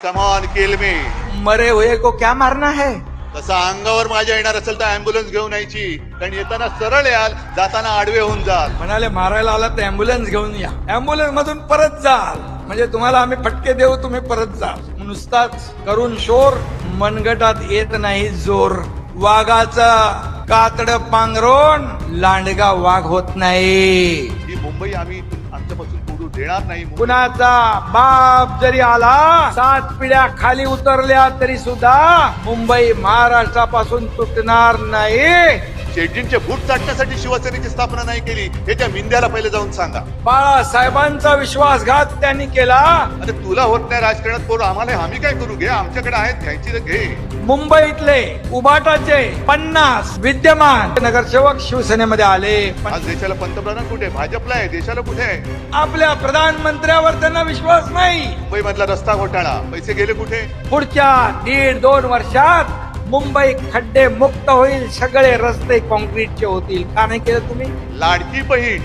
Come on kill मी मरे हुए को क्या मारना है? तसं अंगावर माझ्या येणार असेल तर अँब्युलन्स घेऊन यायची. कारण येताना सरळ याल जाताना आडवे होऊन जाल. म्हणाले मारायला आला तर अँब्युलन्स घेऊन या. अँब्युलन्स मधून परत जाल. म्हणजे तुम्हाला आम्ही फटके देऊ तुम्ही परत जाल. नुसताच करून शोर मनगटात येत नाही जोर. वाघाचा कातड पांघरून लांडगा वाघ होत नाही. ही मुंबई आम्ही आमच्यापासून तोडू देणार नाही कुणाचा बाप जरी आला सात पिढ्या खाली उतरल्या तरी सुद्धा मुंबई महाराष्ट्रापासून तुटणार नाही. शेटजींचे बूट चाटण्यासाठी शिवसेनेची स्थापना नाही केली हे त्या मिंद्याला पहिले जाऊन सांगा. बाळासाहेबांचा विश्वासघात त्यांनी केला. अरे तुला होत नाही राजकारणात पोर आम्हाला आम्ही काय करू? घे आमच्याकडे आहेत घ्यायची तर घे. मुंबईतले उबाटाचे पन्नास विद्यमान नगरसेवक शिवसेनेमध्ये आले. पण आज देशाला पंतप्रधान कुठे? भाजपला आहे देशाला कुठे आहे? आपल्या प्रधानमंत्र्यावर त्यांना विश्वास नाही. मुंबई मधला रस्ता घोटाळा. पैसे गेले कुठे? पुढच्या दीड दोन वर्षात मुंबई खड्डे मुक्त होईल सगळे रस्ते कॉन्क्रीटचे होतील. का नाही केलं तुम्ही? लाडकी बहीण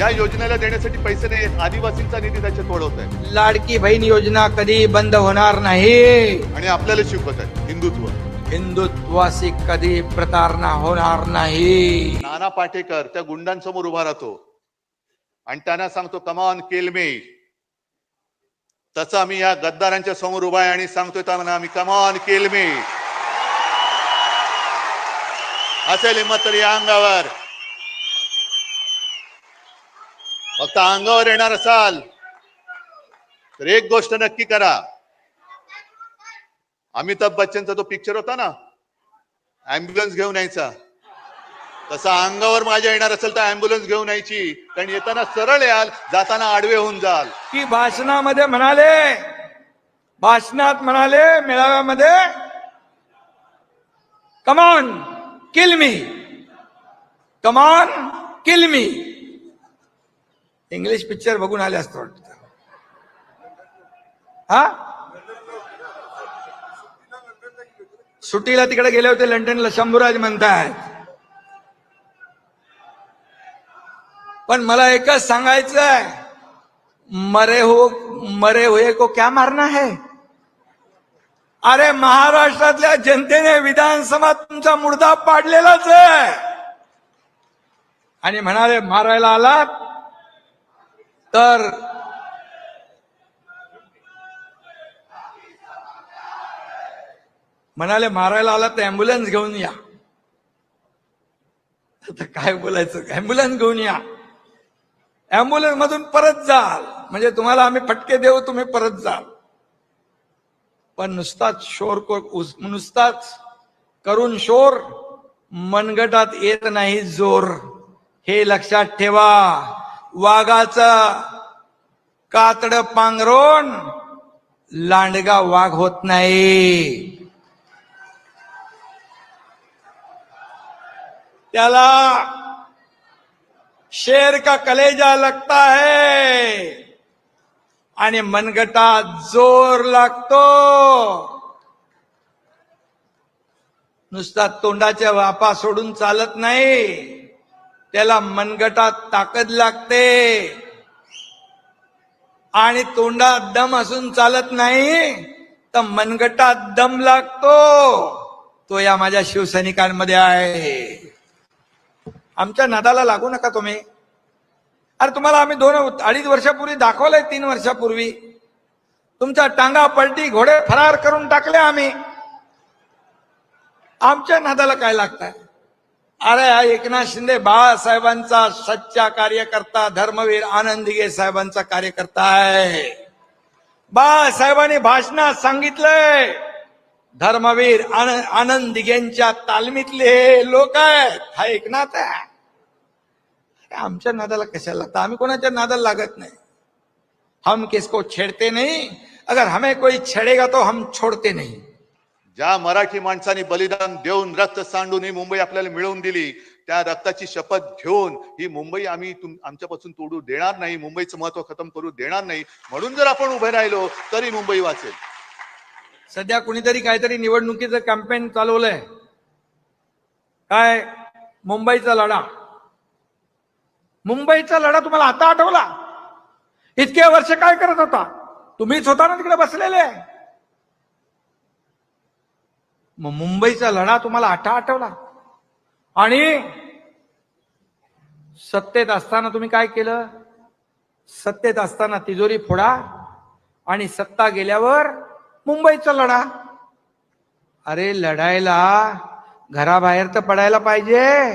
या योजनेला देण्यासाठी पैसे नाही आहेत. आदिवासींचा निधी त्याच्यात वळवत आहे लाडकी बहीण योजना कधी बंद होणार नाही. आणि आपल्याला शिकवत आहे हिंदुत्व. हिंदुत्वाशी कधी प्रतारणा होणार नाही. नाना पाटेकर त्या गुंडांसमोर उभा राहतो. आणि त्यांना सांगतो कमॉन किल मी तसं आम्ही या गद्दारांच्या समोर उभा आहे आणि सांगतोय त्यांना आम्ही कमॉन किल मी असेल हिंमत तर या अंगावर. फक्त अंगावर येणार असाल तर एक गोष्ट नक्की करा. अमिताभ बच्चनचा तो पिक्चर होता ना अँब्युलन्स घेऊन यायचा. तसा अंगावर माझ्या येणार असेल तर अँब्युलन्स घेऊन यायची. कारण येताना सरळ याल जाताना आडवे होऊन जाल. की भाषणामध्ये म्हणाले भाषणात म्हणाले मेळाव्यामध्ये come on kill me come on kill me English picture बघून आले असतं वाटतं. हा? सुट्टीला तिकडे गेले होते लंडनला शंभूराज म्हणतायत. पण मला एकच सांगायचं आहे मरे हो मरे हुए को क्या मारना है? अरे महाराष्ट्रातल्या जनतेने विधानसभा तुमचा मुर्दा पाडलेलाच आहे. आणि म्हणाले मारायला आलात? तर म्हणाले मारायला आलात तर अँब्युलन्स घेऊन या. आता काय बोलायचं? अँब्युलन्स घेऊन या. अँब्युलन्स मधून परत जाल. म्हणजे तुम्हाला आम्ही फटके देऊ तुम्ही परत जाल. पण नुसताच शोर को- नुसताच करून शोर मनगटात येत नाही जोर. हे लक्षात ठेवा. वाघाचा कातड पांघरून लांडगा वाघ होत नाही. त्याला शेर का कलेजा लगता है? आणि मनगटात जोर लागतो. नुसता तोंडाच्या वापा सोडून चालत नाही. त्याला मनगटात ताकद लागते. आणि तोंडात दम असून चालत नाही तर मनगटात दम लागतो. तो या माझ्या शिवसैनिकांमध्ये आहे. आमच्या नादाला लागू नका तुम्ही. अरे तुम्हाला आम्ही दोन अडीच वर्षापूर्वी दाखवलंय तीन वर्षापूर्वी. तुमच्या टांगा पलटी घोडे फरार करून टाकले आम्ही. आमच्या नादाला काय लागतंय? अरे हा एकनाथ शिंदे बाळासाहेबांचा सच्चा कार्यकर्ता धर्मवीर आनंदीगे साहेबांचा कार्यकर्ता आहे. बाळासाहेबांनी भाषणात सांगितलंय धर्मवीर आन- आनंद दिघेंच्या तालमीतले लोक आहेत. हा एकनाथ आहे. आमच्या नादाला कशाला लागतं? आम्ही कोणाच्या नादाला लागत नाही. हम किसको छेडते नहीं. अगर हमें कोई छेड़ेगा तो हम छोड़ते नहीं. ज्या मराठी माणसाने बलिदान देऊन रक्त सांडून ही मुंबई आपल्याला मिळवून दिली त्या रक्ताची शपथ घेऊन ही मुंबई आम्ही आमच्यापासून तोडू देणार नाही मुंबईचं महत्त्व खतम करू देणार नाही. म्हणून जर आपण उभे राहिलो तरी मुंबई वाचेल. सध्या कुणीतरी काहीतरी निवडणुकीचं कॅम्पेन चालवलंय. काय? मुंबईचा लढा. मुंबईचा लढा तुम्हाला आता आठवला? इतके वर्ष काय करत होता? तुम्हीच होता ना तिकडे बसलेले? मग मुंबईचा लढा तुम्हाला आठा आठवला? आणि सत्तेत असताना तुम्ही काय केलं? सत्तेत असताना तिजोरी फोडा आणि सत्ता गेल्यावर मुंबईचा लढा. अरे लढायला घराबाहेर तर पडायला पाहिजे.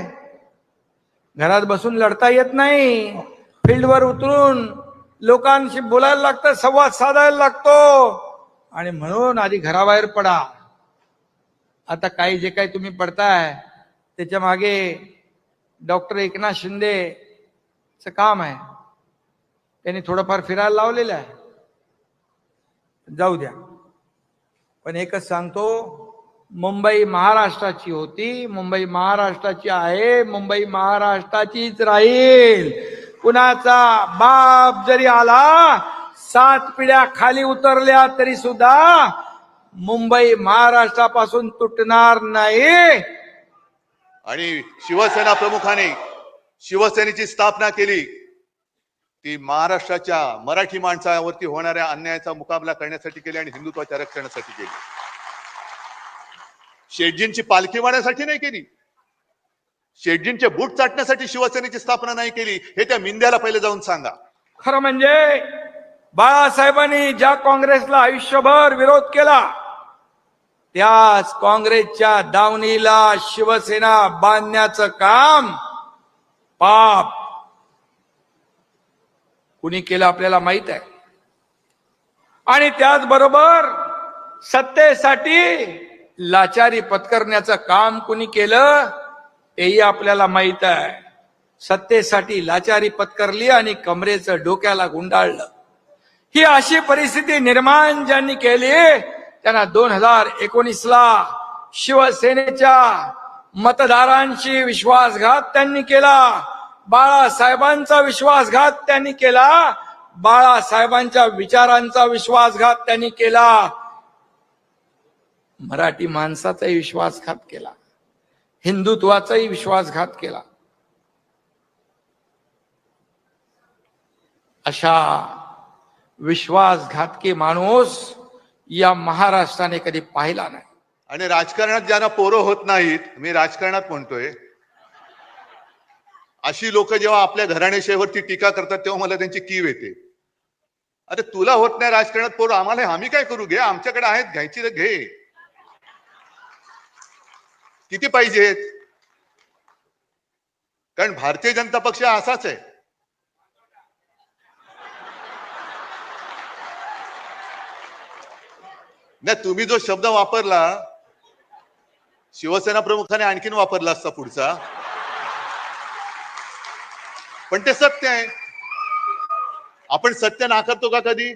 घरात बसून लढता येत नाही. फील्डवर उतरून लोकांशी बोलायला लागतं संवाद साधायला लागतो. आणि म्हणून आधी घराबाहेर पडा. आता काही जे काही तुम्ही पडताय त्याच्यामागे डॉक्टर एकनाथ शिंदेचं काम आहे. त्यांनी थोडंफार फिरायला लावलेलं आहे. जाऊ द्या. पण एकच सांगतो मुंबई महाराष्ट्राची होती मुंबई महाराष्ट्राची आहे मुंबई महाराष्ट्राचीच राहील. कुणाचा बाप जरी आला सात पिढ्या खाली उतरल्या तरी सुद्धा मुंबई महाराष्ट्रापासून तुटणार नाही. आणि शिवसेना प्रमुखाने शिवसेनेची स्थापना केली. ती महाराष्ट्राच्या मराठी माणसावरती होणाऱ्या अन्यायाचा मुकाबला करण्यासाठी केली आणि हिंदुत्वाच्या रक्षणासाठी केली. शेटजींची पालखी वाढण्यासाठी नाही केली. शेटजींचे बूट चाटण्यासाठी शिवसेनेची स्थापना नाही केली हे त्या मिंद्याला पहिले जाऊन सांगा. खरं म्हणजे बाळासाहेबांनी ज्या काँग्रेसला आयुष्यभर विरोध केला त्याच काँग्रेसच्या दावणीला शिवसेना बांधण्याचं काम पाप कुणी केलं आपल्याला माहीत आहे. आणि त्याचबरोबर सत्तेसाठी लाचारी पत्करण्याचं काम कुणी केलं? तेही आपल्याला माहीत आहे. सत्तेसाठी लाचारी पत्करली आणि कमरेचं डोक्याला गुंडाळलं. ही अशी परिस्थिती निर्माण ज्यांनी केली त्यांना दोन हजार एकोणीसला शिवसेनेच्या मतदारांशी विश्वासघात त्यांनी केला. बाळासाहेबांचा विश्वासघात त्यांनी केला. बाळासाहेबांच्या विचारांचा विश्वासघात त्यांनी केला. मराठी माणसाचाही विश्वासघात केला. हिंदुत्वाचाही विश्वासघात केला. अशा विश्वासघातकी माणूस या महाराष्ट्राने कधी पाहिला नाही. आणि राजकारणात ज्यांना पोरं होत नाहीत मी राजकारणात म्हणतोय अशी लोक जेव्हा आपल्या घराणेशाहीवरती टीका करतात तेव्हा मला त्यांची कीव येते. अरे तुला होत नाही राजकारणात पोरं आम्हाला आम्ही काय करू? घे आमच्याकडे आहेत घ्यायची तर घे. किती पाहिजेत कारण भारतीय जनता पक्ष असाच आहे. नाही तुम्ही जो शब्द वापरला शिवसेना प्रमुखाने आणखीन वापरला असता पुढचा. पण ते सत्य आहे. आपण सत्य नाकारतो का कधी?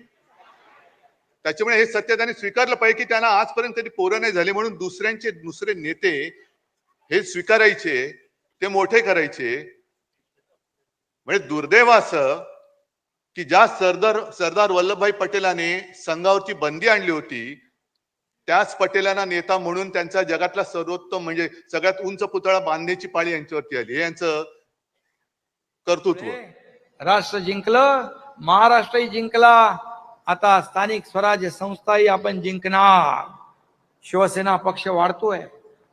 त्याच्यामुळे हे सत्य त्यांनी स्वीकारलं पाहिजे की त्यांना आजपर्यंत तरी पोरं नाही झाले म्हणून दुसऱ्यांचे दुसरे नेते हे स्वीकारायचे ते मोठे करायचे. म्हणजे दुर्दैव असं की ज्या सरदार सरदार वल्लभभाई पटेलाने संघावरची बंदी आणली होती त्याच पटेलांना नेता म्हणून त्यांचा जगातला सर्वोत्तम म्हणजे सगळ्यात उंच पुतळा बांधण्याची पाळी यांच्यावरती आली. हे यांचं कर्तृत्व. राष्ट्र जिंकलं महाराष्ट्रही जिंकला. आता स्थानिक स्वराज्य संस्थाही आपण जिंकणार. शिवसेना पक्ष वाढतोय.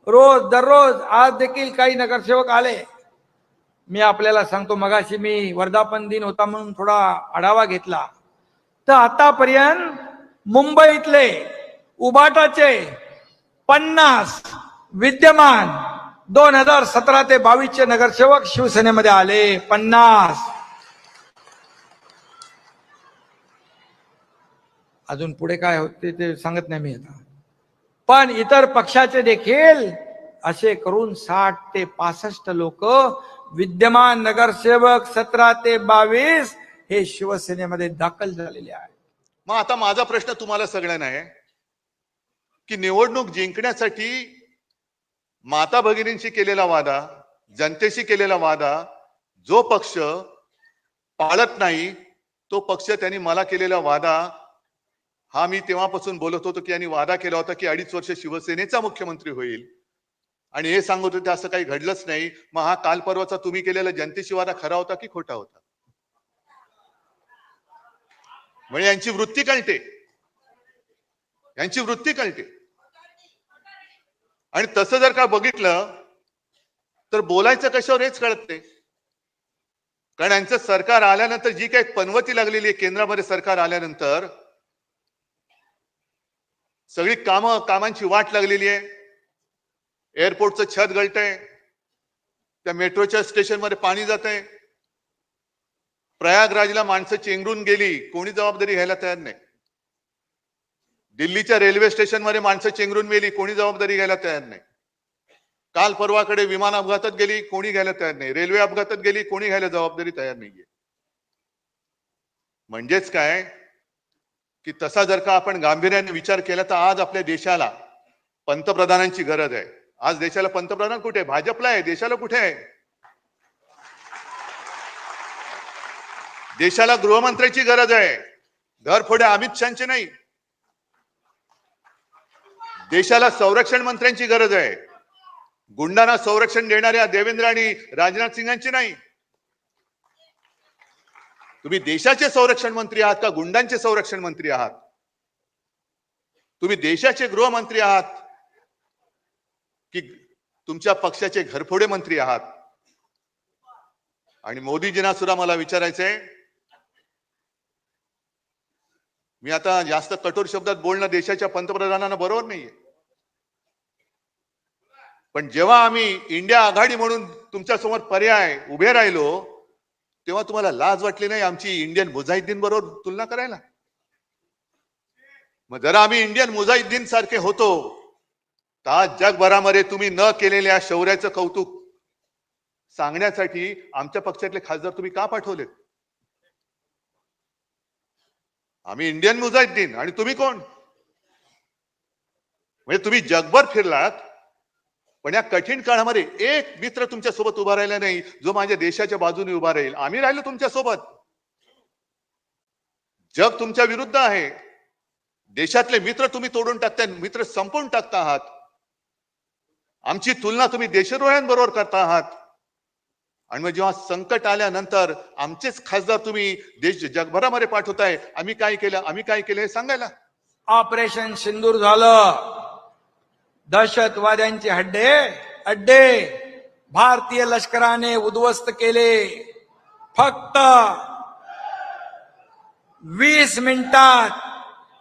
रोज दररोज आज देखील काही नगरसेवक आले. मी आपल्याला सांगतो मगाशी मी वर्धापन दिन होता म्हणून थोडा आढावा घेतला. तर आतापर्यंत मुंबईतले उबाटाचे पन्नास विद्यमान दोन हजार सतरा ते बावीसचे नगरसेवक शिवसेनेमध्ये आले. पन्नास. अजून पुढे काय होते ते सांगत नाही मी आता. पण इतर पक्षाचे देखील असे करून साठ ते पासष्ट लोक विद्यमान नगरसेवक सतरा ते बावीस हे शिवसेनेमध्ये दाखल झालेले आहेत. मग आता माझा प्रश्न तुम्हाला सगळ्यांना आहे की निवडणूक जिंकण्यासाठी माता भगिनींशी केलेला वादा जनतेशी केलेला वादा जो पक्ष पाळत नाही तो पक्ष त्यांनी मला केलेला वादा हा मी तेव्हापासून बोलत होतो की यांनी वादा केला होता की अडीच वर्ष शिवसेनेचा मुख्यमंत्री होईल. आणि हे सांगत होते असं काही घडलंच नाही. मग हा काल परवाचा तुम्ही केलेला जनतेशी वादा खरा होता की खोटा होता? म्हणजे यांची वृत्ती कळते. यांची वृत्ती कळते. आणि तसं जर का बघितलं तर बोलायचं कशावर हेच कळत नाही. कारण यांचं सरकार आल्यानंतर जी काही पनवती लागलेली आहे केंद्रामध्ये सरकार आल्यानंतर सगळी कामं कामांची वाट लागलेली आहे. एअरपोर्टचं छत गळतंय. त्या मेट्रोच्या स्टेशनमध्ये पाणी जात आहे प्रयागराजला माणसं चेंगरून गेली. कोणी जबाबदारी घ्यायला तयार नाही. दिल्लीच्या रेल्वे स्टेशनमध्ये माणसं चेंगरून गेली. कोणी जबाबदारी घ्यायला तयार नाही. काल परवाकडे विमान अपघातात गेली. कोणी घ्यायला तयार नाही. रेल्वे अपघातात गेली. कोणी घ्यायला जबाबदारी तयार नाहीये. म्हणजेच काय? की तसा जर का आपण गांभीर्याने विचार केला तर आज आपल्या देशाला पंतप्रधानांची गरज आहे. आज देशाला पंतप्रधान कुठे? आहे? भाजपला आहे. देशाला कुठे आहे? देशाला गृहमंत्र्याची गरज आहे. घर फोडे अमित शहाचे नाही. देशाला संरक्षण मंत्र्यांची गरज आहे. गुंडांना संरक्षण देणाऱ्या देवेंद्र आणि राजनाथ सिंगांची नाही. तुम्ही देशाचे संरक्षण मंत्री आहात का गुंडांचे संरक्षण मंत्री आहात? तुम्ही देशाचे गृहमंत्री आहात की तुमच्या पक्षाचे घरफोडे मंत्री आहात? आणि मोदीजींना सुद्धा मला विचारायचंय मी आता जास्त कठोर शब्दात बोलणं देशाच्या पंतप्रधानांना बरोबर नाहीये. पण जेव्हा आम्ही इंडिया आघाडी म्हणून तुमच्यासमोर पर्याय उभे राहिलो तेव्हा तुम्हाला लाज वाटली नाही आमची इंडियन मुजाहिद्दीन बरोबर तुलना करायला? मग जरा आम्ही इंडियन मुजाहिद्दीन सारखे होतो तर आज जगभरामध्ये तुम्ही न केलेल्या शौर्याचं कौतुक सांगण्यासाठी आमच्या पक्षातले खासदार तुम्ही का पाठवलेत? आम्ही इंडियन मुजाहिद्दीन आणि तुम्ही कोण? म्हणजे तुम्ही जगभर फिरलात पण या कठीण काळामध्ये एक मित्र तुमच्यासोबत उभा राहिला नाही जो माझ्या देशाच्या बाजूने उभा राहील. आम्ही राहिलो तुमच्यासोबत जग तुमच्या विरुद्ध आहे. देशातले मित्र तुम्ही तोडून टाकताय मित्र संपवून टाकता आहात. आमची तुलना तुम्ही देशद्रोह्यांबरोबर करता आहात. आणि मग जेव्हा संकट आल्यानंतर आमचेच खासदार तुम्ही देश जगभरामध्ये पाठवताय. आम्ही काय केलं? आम्ही काय केलं हे सांगायला? ऑपरेशन सिंदूर झालं. दहशतवाद्यांचे हड्डे अड्डे. भारतीय लष्कराने उद्ध्वस्त केले. फक्त वीस मिनिटात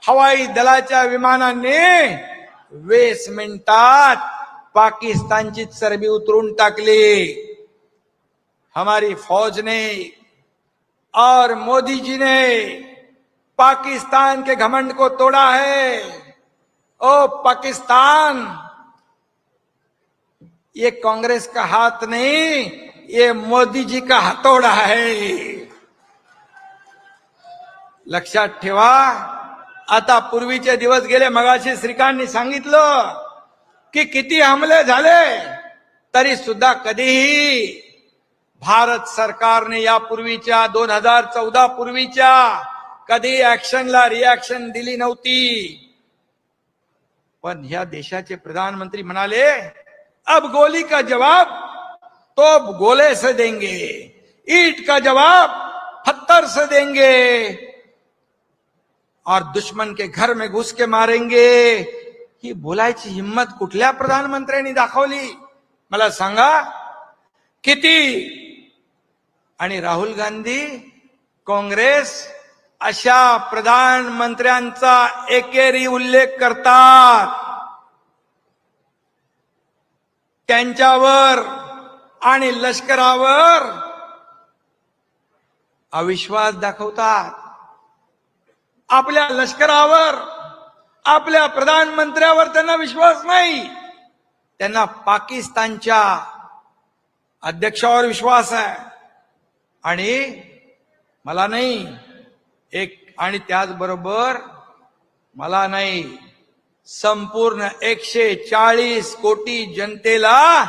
हवाई दलाच्या विमानाने वीस मिनिटात पाकिस्तानची चरबी उतरून टाकली. हमारी फौज ने और मोदी जी ने पाकिस्तान के घमंड को तोड़ा है. ओ पाकिस्तान ये कांग्रेस का हाथ नहीं ये मोदी जी का हथौड़ा है। लक्षात ठेवा आता पूर्वीचे दिवस गेले मगाशी श्रीकांतनी सांगितलं की किती हमले झाले तरी सुद्धा कधीही भारत सरकारने यापूर्वीच्या दोन हजार चौदा पूर्वीच्या कधी ऍक्शनला रिॲक्शन दिली नव्हती. पण ह्या देशाचे प्रधानमंत्री म्हणाले अब गोली का जवाब तो गोले से देंगे. ईट का जवाब पत्थर से देंगे. और दुश्मन के घर में घुस के मारेंगे. ही बोलायची हिंमत कुठल्या प्रधानमंत्र्यांनी दाखवली? मला सांगा किती? आणि राहुल गांधी काँग्रेस अशा प्रधानमंत्र्यांचा एकेरी उल्लेख करतात. त्यांच्यावर आणि लष्करावर अविश्वास दाखवतात. आपल्या लष्करावर आपल्या प्रधानमंत्र्यावर त्यांना विश्वास नाही. त्यांना पाकिस्तानच्या अध्यक्षावर विश्वास आहे. आणि मला नाही एक आणि त्याचबरोबर मला नाही संपूर्ण एकशे चाळीस कोटी जनतेला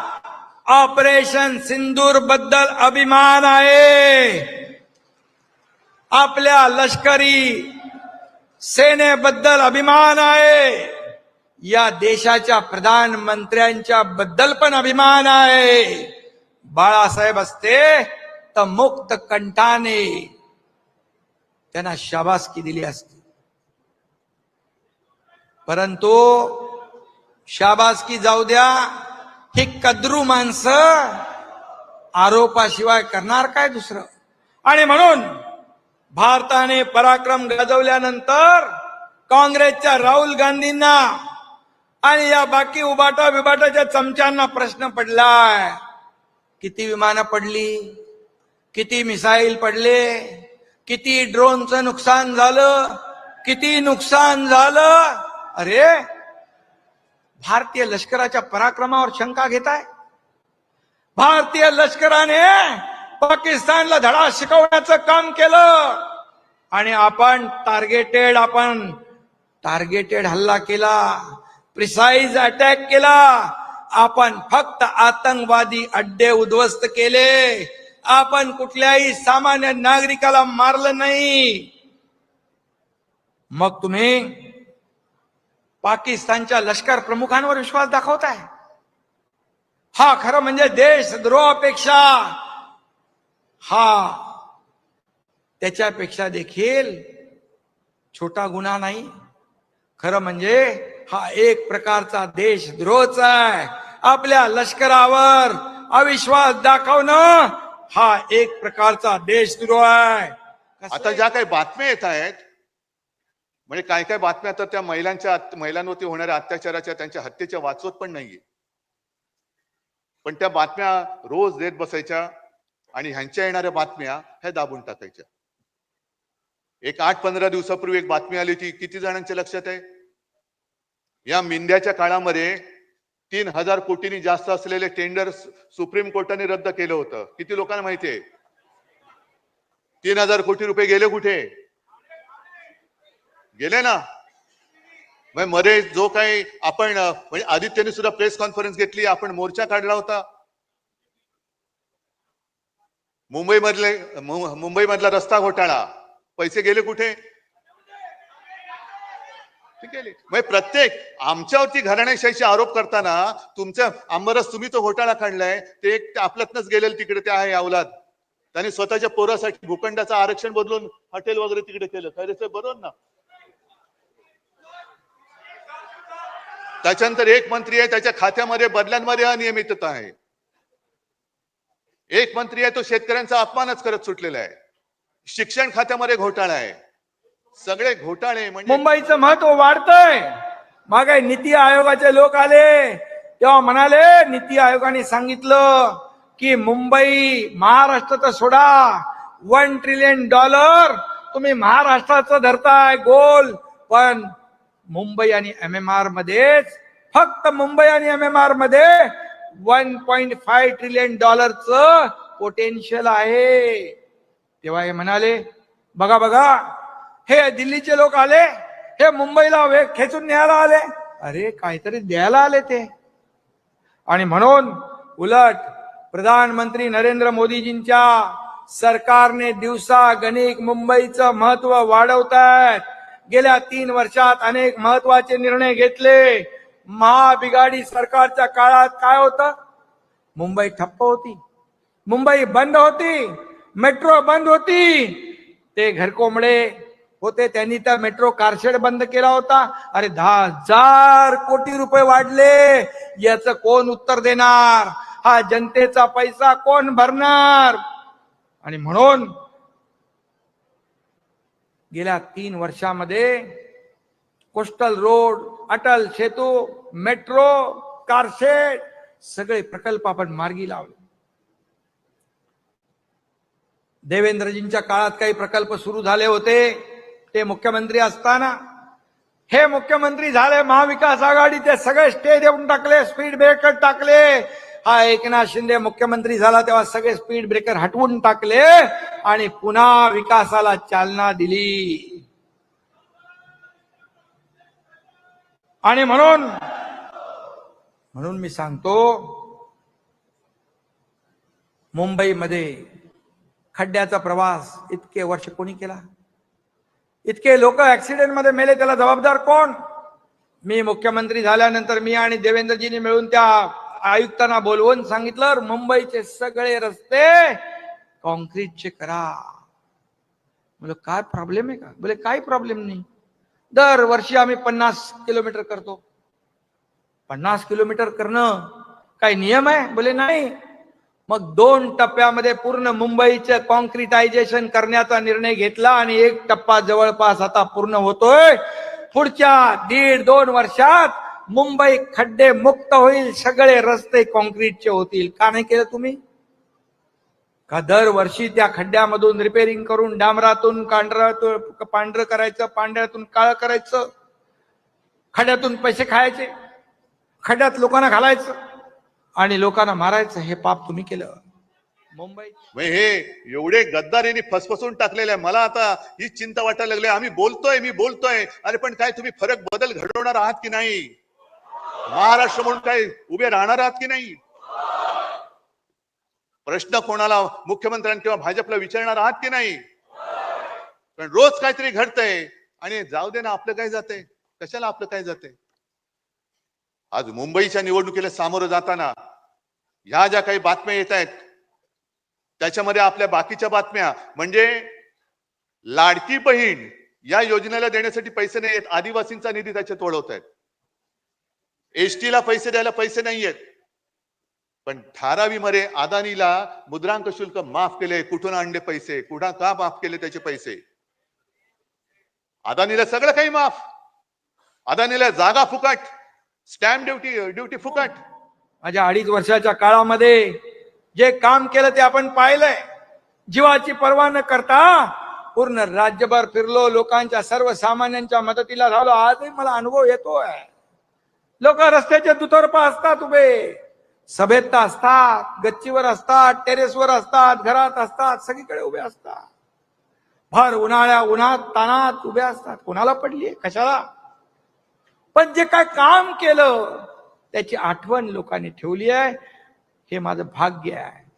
ऑपरेशन सिंदूरबद्दल अभिमान आहे. आपल्या लष्करी सेनेबद्दल अभिमान आहे. या देशाच्या प्रधानमंत्र्यांच्या बद्दल पण अभिमान आहे. बाळासाहेब असते तर मुक्त कंठाने त्यांना शाबासकी दिली असती. परंतु शाबासकी जाऊ द्या हे कद्रू माणसं आरोपाशिवाय करणार काय दुसरं? आणि म्हणून भारताने पराक्रम गाजवल्यानंतर काँग्रेसच्या राहुल गांधींना आणि या बाकी उबाटा बिबाटाच्या चमच्यांना प्रश्न पडलाय. किती विमानं पडली? किती मिसाईल पडले? किती ड्रोनचं नुकसान झालं? किती नुकसान झालं? अरे भारतीय लष्कराच्या पराक्रमावर शंका घेताय? भारतीय लष्कराने पाकिस्तानला धडा शिकवण्याचं काम केलं. आणि आपण टार्गेटेड आपण टार्गेटेड हल्ला केला प्रिसाईज अटॅक केला. आपण फक्त आतंकवादी अड्डे उद्ध्वस्त केले. आपण कुठल्याही सामान्य नागरिकाला मारलं नाही. मग तुम्ही पाकिस्तानच्या लष्कर प्रमुखांवर विश्वास दाखवताय. हा खरं म्हणजे देशद्रोहापेक्षा हा त्याच्यापेक्षा देखील छोटा गुन्हा नाही. खरं म्हणजे हा एक प्रकारचा देशद्रोहच आहे. आपल्या लष्करावर अविश्वास दाखवणं हा एक प्रकारचा देशद्रोह आहे. आता ज्या काही बातम्या येत आहेत म्हणजे काय काय बातम्या तर त्या महिलांच्या महिलांवरती होणाऱ्या अत्याचाराच्या त्यांच्या हत्येच्या वाचवत पण नाहीये. पण त्या बातम्या रोज देत बसायच्या आणि ह्यांच्या येणाऱ्या बातम्या ह्या दाबून टाकायच्या. एक आठ पंधरा दिवसापूर्वी एक बातमी आली होती किती जणांच्या लक्षात आहे? या मिंद्याच्या काळामध्ये तीन हजार कोटींनी जास्त असलेले टेंडर सुप्रीम कोर्टाने रद्द केलं होतं. किती लोकांना माहितीये? तीन हजार कोटी रुपये गेले कुठे? गेले ना. मग मध्ये जो काही आपण म्हणजे आदित्यने सुद्धा प्रेस कॉन्फरन्स घेतली आपण मोर्चा काढला होता. मुंबई मधले मुंबई मधला रस्ता घोटाळा. पैसे गेले कुठे? ठीक आहे. म्हणजे प्रत्येक आमच्यावरती घराण्याशाहीचे आरोप करताना तुमच्या आंबरस तुम्ही तो घोटाळा काढलाय ते एक आपल्यातनच गेलेलं तिकडे ते आहे अवलाद. त्यांनी स्वतःच्या पोरासाठी भूखंडाचं आरक्षण बदलून हॉटेल वगैरे तिकडे केलं. खरे बरोबर ना? त्याच्यानंतर एक मंत्री आहे त्याच्या खात्यामध्ये बदल्यांमध्ये अनियमितता आहे. एक मंत्री आहे तो शेतकऱ्यांचा अपमानच करत सुटलेला आहे. शिक्षण खात्यामध्ये घोटाळा आहे. सगळे घोटाळे म्हणजे मुंबईचं महत्त्व वाढतंय. मागे नीती आयोगाचे लोक आले. तेव्हा म्हणाले नीती आयोगाने सांगितलं की मुंबई महाराष्ट्राचं सोडा. वन ट्रिलियन डॉलर तुम्ही महाराष्ट्राचं धरताय गोल. पण मुंबई आणि एम एम आर मध्येच फक्त मुंबई आणि एम एम आरमध्ये वन पॉइंट फाय ट्रिलियन डॉलरचं पोटेन्शियल आहे. तेव्हा हे म्हणाले बघा बघा. हे दिल्लीचे लोक आले हे मुंबईला वेग खेचून न्यायला आले. अरे काहीतरी द्यायला आले ते. आणि म्हणून उलट प्रधानमंत्री नरेंद्र मोदीजींच्या सरकारने दिवसा गणिक मुंबईचं महत्त्व वाढवत आहेत गेल्या तीन वर्षात अनेक महत्त्वाचे निर्णय घेतले. महाबिगाडी सरकारच्या काळात काय होतं? मुंबई ठप्प होती. मुंबई बंद होती. मेट्रो बंद होती. ते घरकोंबडे होते. त्यांनी त्या मेट्रो कारशेड बंद केला होता. अरे दहा हजार कोटी रुपये वाढले. याच कोण उत्तर देणार? हा जनतेचा पैसा कोण भरणार? आणि म्हणून गेल्या तीन वर्षामध्ये coastal road Atal Setu metro car shed सगळे प्रकल्प आपण मार्गी लावले. देवेंद्रजींच्या काळात काही प्रकल्प सुरू झाले होते. ते मुख्यमंत्री असताना हे मुख्यमंत्री झाले महाविकास आघाडी ते सगळे स्टे देऊन टाकले स्पीड ब्रेकर टाकले. हा एकनाथ शिंदे मुख्यमंत्री झाला तेव्हा सगळे स्पीड ब्रेकर हटवून टाकले आणि पुन्हा विकासाला चालना दिली. आणि म्हणून म्हणून मी सांगतो मुंबईमध्ये खड्ड्याचा प्रवास इतके वर्ष कोणी केला? इतके लोक ॲक्सिडेंटमध्ये मेले त्याला जबाबदार कोण? मी मुख्यमंत्री झाल्यानंतर मी आणि देवेंद्रजीने मिळून त्या आयुक्तांना बोलवून सांगितलं मुंबईचे सगळे रस्ते कॉन्क्रीटचे करा. बोल काय प्रॉब्लेम आहे का? बोले काही प्रॉब्लेम नाही. दरवर्षी आम्ही पन्नास किलोमीटर करतो. पन्नास किलोमीटर करणं काही नियम आहे? बोले नाही. मग दोन टप्प्यामध्ये पूर्ण मुंबईचं कॉन्क्रिटायझेशन करण्याचा निर्णय घेतला आणि एक टप्पा जवळपास आता पूर्ण होतोय. पुढच्या दीड दोन वर्षात मुंबई खड्डे मुक्त होईल सगळे रस्ते कॉन्क्रीटचे होतील. का नाही केलं तुम्ही? का दरवर्षी त्या खड्ड्यामधून रिपेरिंग करून डांबरातून कांढरातून पांढरं करायचं पांढऱ्यातून काळं करायचं? खड्ड्यातून पैसे खायचे? खड्ड्यात लोकांना घालायचं? आणि लोकांना मारायचं हे पाप तुम्ही केलं. मुंबई हे एवढे गद्दारीने फसफसून टाकलेले आहे. मला आता ही चिंता वाटायला लागली आम्ही बोलतोय मी बोलतोय. अरे पण काय तुम्ही फरक बदल घडवणार आहात की नाही? महाराष्ट्र म्हणून काय उभे राहणार आहात की नाही? प्रश्न कोणाला मुख्यमंत्र्यांना किंवा भाजपला विचारणार आहात की नाही? पण रोज काहीतरी घडतंय. आणि जाऊ दे ना आपलं काय जातंय? कशाला आपलं काय जातंय? आज मुंबईच्या निवडणुकीला सामोरं जाताना ह्या ज्या काही बातम्या येत आहेत त्याच्यामध्ये आपल्या बाकीच्या बातम्या म्हणजे लाडकी बहीण या योजनेला देण्यासाठी पैसे नाही आहेत आदिवासींचा निधी त्याच्यात वळवत आहेत एसटीला पैसे द्यायला पैसे नाही आहेत. पण धारावीमध्ये अदानीला मुद्रांक शुल्क माफ केले कुठून आणले पैसे कुठं का माफ केले त्याचे पैसे? अदानीला सगळं काही माफ. अदानीला जागा फुकट स्टॅम्प ड्युटी ड्युटी फुकट. माझ्या अडीच वर्षाच्या काळामध्ये जे काम केलं ते आपण पाहिलंय. जीवाची पर्वा न करता पूर्ण राज्यभर फिरलो लोकांच्या सर्वसामान्यांच्या मदतीला झालो. आजही मला अनुभव येतोय. लोक रस्त्याच्या दुतर्फा असतात उभे. सभेत असतात गच्चीवर असतात टेरेसवर असतात घरात असतात सगळीकडे उभे असतात. भर उन्हाळ्या उन्हात तानात उभे असतात. कोणाला पडली कशाला? पण जे काय काम केलं त्याची आठवण लोकांनी ठेवली आहे. हे माझं भाग्य आहे.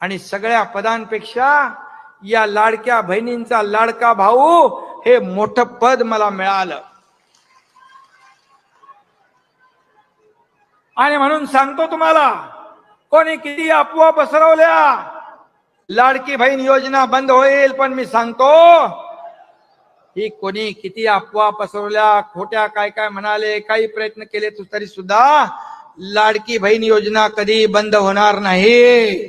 आणि सगळ्या पदांपेक्षा या लाडक्या बहिणींचा लाडका भाऊ हे मोठं पद मला मिळालं. आणि म्हणून सांगतो तुम्हाला कोणी किती अफवा पसरवल्या लाडकी बहीण योजना बंद होईल पण मी सांगतो ही कोणी किती अफवा पसरवल्या खोट्या काय काय म्हणाले काही प्रयत्न केले तू तरी सुद्धा लाडकी बहीण योजना कधी बंद होणार नाही.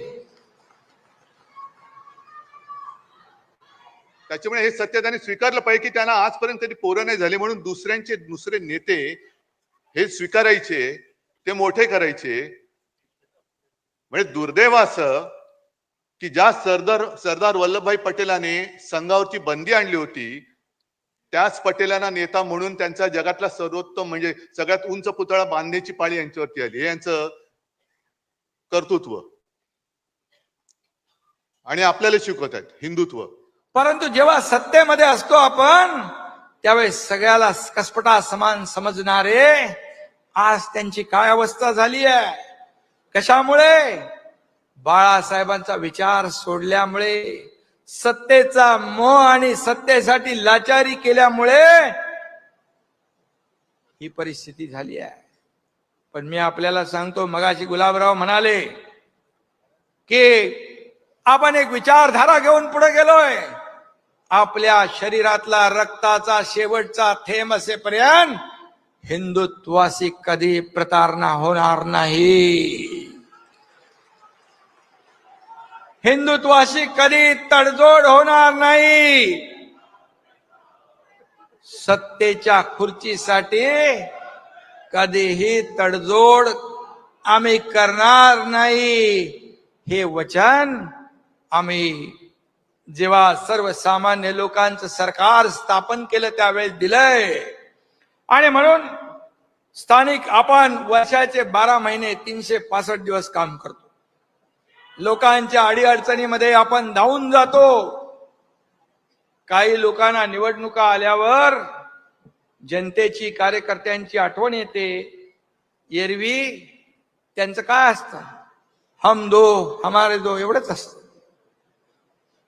त्याच्यामुळे हे सत्य त्यांनी स्वीकारलं पाहिजे की त्यांना आजपर्यंत कधी पोरं नाही झाले म्हणून दुसऱ्यांचे दुसरे नेते हे स्वीकारायचे ते मोठे करायचे. म्हणजे दुर्दैव असं की ज्या सरदार सरदार वल्लभभाई पटेलाने संघावरची बंदी आणली होती त्याच पटेलांना नेता म्हणून त्यांचा जगातला सर्वोत्तम म्हणजे सगळ्यात उंच पुतळा बांधण्याची पाळी यांच्यावरती आली. हे यांचं कर्तृत्व. आणि आपल्याला शिकवत आहेत हिंदुत्व. परंतु जेव्हा सत्तेमध्ये असतो आपण त्यावेळेस सगळ्याला कसपटा समान समजणारे आज त्यांची काय अवस्था झाली आहे? कशामुळे? बाळासाहेबांचा विचार सोडल्यामुळे. सत्तेचा मोह आणि सत्तेसाठी लाचारी केल्यामुळे ही परिस्थिती झाली आहे. पण मी आपल्याला सांगतो मगाशी गुलाबराव म्हणाले की आपण एक विचारधारा घेऊन पुढे गेलोय. आपल्या शरीरातला रक्ताचा शेवटचा थेंब असेपर्यंत हिंदुत्वाशी कधी प्रतारणा होणार नाही. हिंदुत्वाशी कधी तडजोड होणार नाही. सत्तेच्या खुर्चीसाठी कधीही तडजोड आम्ही करणार नाही. हे वचन आम्ही जेव्हा सर्वसामान्य लोकांचं सरकार स्थापन केलं त्यावेळेस दिलंय. आणि म्हणून स्थानिक आपण वर्षाचे बारा महिने तीनशे पासष्ट दिवस काम करतो. लोकांच्या अडीअडचणीमध्ये आपण धावून जातो. काही लोकांना निवडणुका आल्यावर जनतेची कार्यकर्त्यांची आठवण येते. एरवी त्यांचं काय असतं? हम दो हमारे दो एवढंच असतं.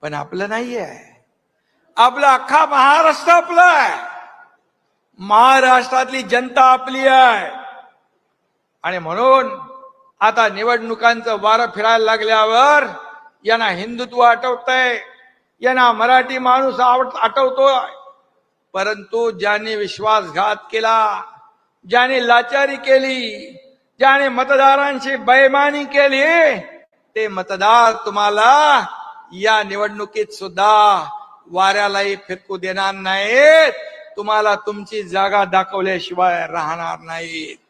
पण आपलं नाही आहे आपलं अख्खा महाराष्ट्र आपला आहे. महाराष्ट्रातली जनता आपली आहे. आणि म्हणून आता निवडणुकांचं वारं फिरायला लागल्यावर यांना हिंदुत्व आठवतंय यांना मराठी माणूस आवड आठवतोय परंतु ज्यांनी विश्वासघात केला ज्याने लाचारी केली ज्याने मतदारांशी बैमानी केली ते मतदार तुम्हाला या निवडणुकीत सुद्धा वाऱ्यालाही फिरकू देणार नाहीत. तुम्हाला तुमची जागा दाखवल्याशिवाय राहणार नाहीत.